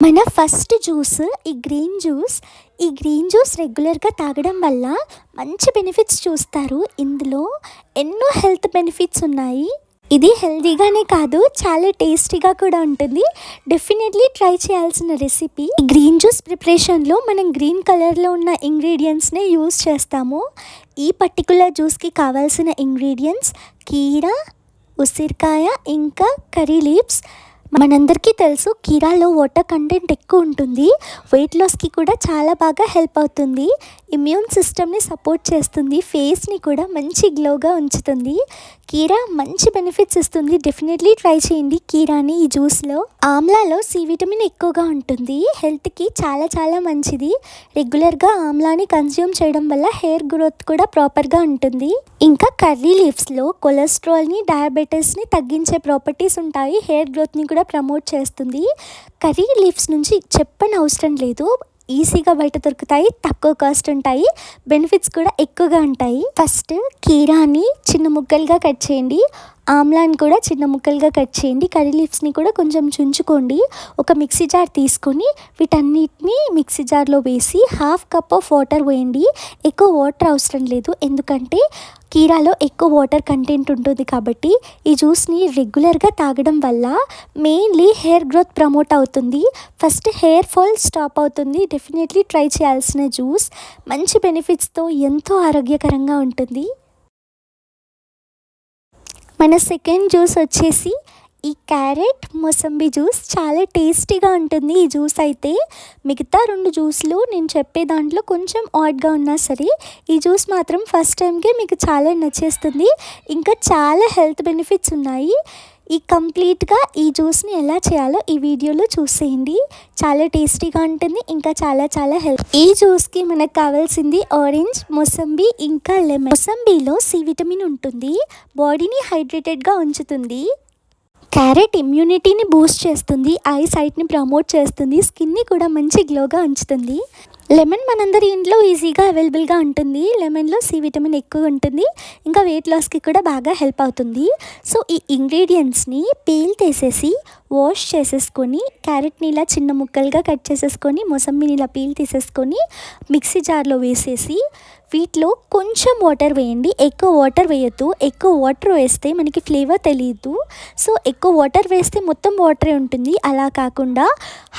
మన first juice ఈ green juice ఈ గ్రీన్ జ్యూస్ రెగ్యులర్గా తాగడం వల్ల మంచి బెనిఫిట్స్ చూస్తారు. ఇందులో ఎన్నో హెల్త్ బెనిఫిట్స్ ఉన్నాయి. ఇది హెల్తీగానే కాదు చాలా టేస్టీగా కూడా ఉంటుంది. డెఫినెట్లీ ట్రై చేయాల్సిన రెసిపీ. ఈ గ్రీన్ జ్యూస్ ప్రిపరేషన్లో మనం గ్రీన్ కలర్లో ఉన్న ఇంగ్రీడియంట్స్నే యూస్ చేస్తాము. ఈ పర్టికులర్ జ్యూస్కి కావాల్సిన ఇంగ్రీడియంట్స్ కీరా ఉసిరికాయ ఇంకా కర్రీ లీవ్స్ మనందరికీ తెలుసు కీరాలో వాటర్ కంటెంట్ ఎక్కువ ఉంటుంది. వెయిట్ లాస్కి కూడా చాలా బాగా హెల్ప్ అవుతుంది. ఇమ్యూన్ సిస్టమ్ని సపోర్ట్ చేస్తుంది. ఫేస్ని కూడా మంచి గ్లోగా ఉంచుతుంది. కీరా మంచి బెనిఫిట్స్ ఇస్తుంది. డెఫినెట్లీ ట్రై చేయండి కీరాని ఈ జ్యూస్లో ఆమ్లాలో సి విటమిన్ ఎక్కువగా ఉంటుంది. హెల్త్కి చాలా చాలా మంచిది. రెగ్యులర్గా ఆమ్లాని కన్జ్యూమ్ చేయడం వల్ల హెయిర్ గ్రోత్ కూడా ప్రాపర్గా ఉంటుంది. ఇంకా కర్రీ లీవ్స్లో కొలెస్ట్రాల్ని డయాబెటీస్ని తగ్గించే ప్రాపర్టీస్ ఉంటాయి. హెయిర్ గ్రోత్ని కూడా ప్రమోట్ చేస్తుంది. కర్రీ లీవ్స్ నుంచి చెప్పని అవసరం లేదు. ఈజీగా బయట దొరుకుతాయి తక్కువ కాస్ట్ ఉంటాయి బెనిఫిట్స్ కూడా ఎక్కువగా ఉంటాయి. ఫస్ట్ కీరాని చిన్న ముక్కలుగా కట్ చేయండి. ఆమ్లాని కూడా చిన్న ముక్కలుగా కట్ చేయండి. కర్రీ లీవ్స్ని కూడా కొంచెం చుంచుకోండి. ఒక మిక్సీ జార్ తీసుకొని వీటన్నిటిని మిక్సీ జార్లో వేసి హాఫ్ కప్ ఆఫ్ వాటర్ వేయండి ఎక్కువ వాటర్ అవసరం లేదు. ఎందుకంటే కీరాలో ఎక్కువ వాటర్ కంటెంట్ ఉంటుంది కాబట్టి ఈ జ్యూస్ని రెగ్యులర్గా తాగడం వల్ల మెయిన్లీ హెయిర్ గ్రోత్ ప్రమోట్ అవుతుంది. ఫస్ట్ హెయిర్ ఫాల్ స్టాప్ అవుతుంది. డెఫినెట్లీ ట్రై చేయాల్సిన జ్యూస్. మంచి బెనిఫిట్స్తో ఎంతో ఆరోగ్యకరంగా ఉంటుంది. మన సెకండ్ జ్యూస్ వచ్చేసి ఈ క్యారెట్ మొసంబి జ్యూస్ చాలా టేస్టీగా ఉంటుంది. ఈ జ్యూస్ అయితే మిగతా రెండు జ్యూస్లు నేను చెప్పే దాంట్లో కొంచెం ఆడ్గా ఉన్నా సరే ఈ జ్యూస్ మాత్రం ఫస్ట్ టైంకే మీకు చాలా నచ్చేస్తుంది. ఇంకా చాలా హెల్త్ బెనిఫిట్స్ ఉన్నాయి. ఈ కంప్లీట్గా ఈ జ్యూస్ని ఎలా చేయాలో ఈ వీడియోలో చూసేయండి. చాలా టేస్టీగా ఉంటుంది. ఇంకా చాలా చాలా హెల్త్. ఈ జ్యూస్కి మనకు కావాల్సింది ఆరెంజ్ మొసంబి ఇంకా లెమన్. మొసంబిలో సి విటమిన్ ఉంటుంది. బాడీని హైడ్రేటెడ్గా ఉంచుతుంది. క్యారెట్ ఇమ్యూనిటీని బూస్ట్ చేస్తుంది ఐ సైట్ని ప్రమోట్ చేస్తుంది స్కిన్ని కూడా మంచి గ్లోగా ఉంచుతుంది. లెమన్ మనందరి ఇంట్లో ఈజీగా అవైలబుల్గా ఉంటుంది. లెమన్లో సి విటమిన్ ఎక్కువ ఉంటుంది. ఇంకా వెయిట్ లాస్కి కూడా బాగా హెల్ప్ అవుతుంది. సో ఈ ఇంగ్రీడియంట్స్ని పీల్ తీసేసి వాష్ చేసేసుకొని క్యారెట్ని ఇలా చిన్న ముక్కలుగా కట్ చేసేసుకొని మొసంబిని ఇలా పీల్ తీసేసుకొని మిక్సీ జార్లో వేసేసి వీటిలో కొంచెం వాటర్ వేయండి. ఎక్కువ వాటర్ వేయద్దు. ఎక్కువ వాటర్ వేస్తే మనకి ఫ్లేవర్ తెలియదు. సో ఎక్కువ వాటర్ వేస్తే మొత్తం వాటరే ఉంటుంది. అలా కాకుండా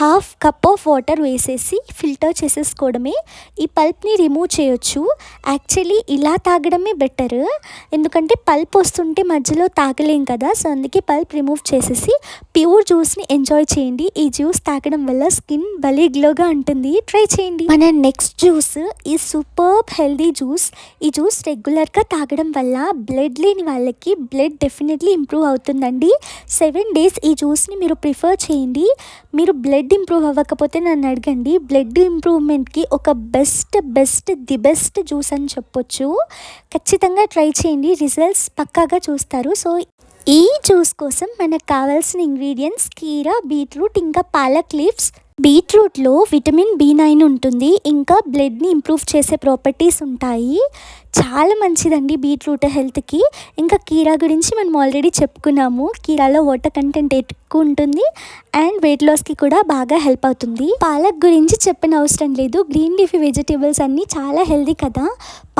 హాఫ్ కప్ ఆఫ్ వాటర్ వేసేసి ఫిల్టర్ తీసుకోవడమే ఈ పల్ప్ని రిమూవ్ చేయొచ్చు. యాక్చువల్లీ ఇలా తాగడమే బెటర్ ఎందుకంటే పల్ప్ వస్తుంటే మధ్యలో తాగలేం కదా సో అందుకే పల్ప్ రిమూవ్ చేసేసి ప్యూర్ జ్యూస్ని ఎంజాయ్ చేయండి. ఈ జ్యూస్ తాగడం వల్ల స్కిన్ భలే గ్లోగా ఉంటుంది. ట్రై చేయండి. మన నెక్స్ట్ జ్యూస్ ఈ సూపర్ హెల్దీ జ్యూస్ ఈ జ్యూస్ రెగ్యులర్గా తాగడం వల్ల బ్లడ్ లేని వాళ్ళకి బ్లడ్ డెఫినెట్లీ ఇంప్రూవ్ అవుతుందండి. సెవెన్ డేస్ ఈ జ్యూస్ని మీరు ప్రిఫర్ చేయండి. మీరు బ్లడ్ ఇంప్రూవ్ అవ్వకపోతే నన్ను అడగండి. బ్లడ్ ఇంప్రూవ్మెంట్ ఇంప్రూవ్మెంట్కి ఒక best best the best juice అని చెప్పొచ్చు. ఖచ్చితంగా ట్రై చేయండి. రిజల్ట్స్ పక్కాగా చూస్తారు. సో ఈ జ్యూస్ కోసం మనకు కావాల్సిన ఇంగ్రీడియంట్స్ కీరా బీట్రూట్ ఇంకా పాలక్ లీవ్స్ బీట్రూట్లో విటమిన్ బి నైన్ ఉంటుంది. ఇంకా బ్లడ్ని ఇంప్రూవ్ చేసే ప్రాపర్టీస్ ఉంటాయి. చాలా మంచిదండి బీట్రూట్ హెల్త్కి ఇంకా కీరా గురించి మనం ఆల్రెడీ చెప్పుకున్నాము. కీరాలో వాటర్ కంటెంట్ ఎక్కువ ఉంటుంది అండ్ వెయిట్ లాస్కి కూడా బాగా హెల్ప్ అవుతుంది. పాలక్ గురించి చెప్పిన అవసరం లేదు. గ్రీన్ లీఫీ వెజిటేబుల్స్ అన్నీ చాలా హెల్దీ కదా.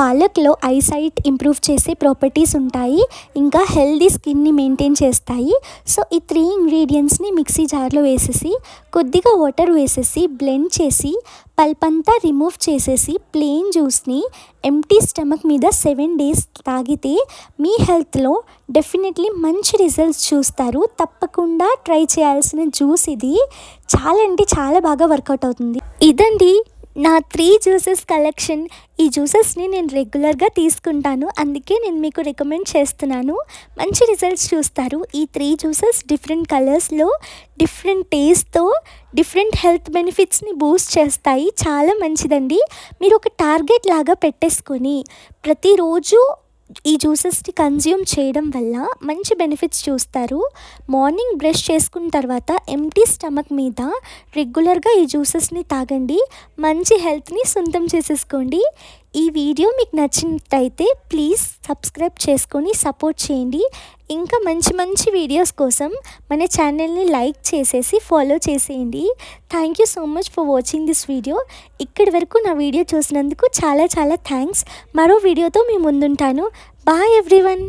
పాలక్లో ఐసైట్ ఇంప్రూవ్ చేసే ప్రాపర్టీస్ ఉంటాయి. ఇంకా హెల్దీ స్కిన్ని మెయింటైన్ చేస్తాయి. సో ఈ త్రీ ఇంగ్రీడియంట్స్ని మిక్సీ జార్లో వేసేసి కొద్దిగా వాటర్ వేసేసి బ్లెండ్ చేసి పల్ప్ అంతా రిమూవ్ చేసేసి ప్లెయిన్ జ్యూస్ని ఎంటీ స్టమక్ మీద సెవెన్ డేస్ తాగితే మీ హెల్త్లో డెఫినెట్లీ మంచి రిజల్ట్స్ చూస్తారు. తప్పకుండా ట్రై చేయాల్సిన జ్యూస్ ఇది. చాలా అంటే చాలా బాగా వర్కౌట్ అవుతుంది. ఇదండి నా త్రీ జ్యూసెస్ కలెక్షన్. ఈ జ్యూసెస్ని నేను రెగ్యులర్గా తీసుకుంటాను. అందుకే నేను మీకు రికమెండ్ చేస్తున్నాను. మంచి రిజల్ట్స్ చూస్తారు. ఈ త్రీ జ్యూసెస్ డిఫరెంట్ కలర్స్లో డిఫరెంట్ టేస్ట్తో డిఫరెంట్ హెల్త్ బెనిఫిట్స్ని బూస్ట్ చేస్తాయి. చాలా మంచిదండి. మీరు ఒక టార్గెట్ లాగా పెట్టేసుకొని ప్రతిరోజు ఈ జ్యూసెస్ని కన్జ్యూమ్ చేయడం వల్ల మంచి బెనిఫిట్స్ చూస్తారు. మార్నింగ్ బ్రష్ చేసుకున్న తర్వాత ఎంటీ స్టమక్ మీద రెగ్యులర్గా ఈ జ్యూసెస్ని తాగండి. మంచి హెల్త్ని సొంతం చేసేసుకోండి. ఈ వీడియో మీకు నచ్చినట్టయితే ప్లీజ్ సబ్స్క్రైబ్ చేసుకొని సపోర్ట్ చేయండి. ఇంకా మంచి మంచి వీడియోస్ కోసం మన ఛానల్ని లైక్ చేసేసి ఫాలో చేసేయండి. Thank you so much for watching this video ఇక్కడి వరకు నా వీడియో చూసినందుకు చాలా చాలా థ్యాంక్స్ మరో వీడియోతో మీ ముందుంటాను. Bye everyone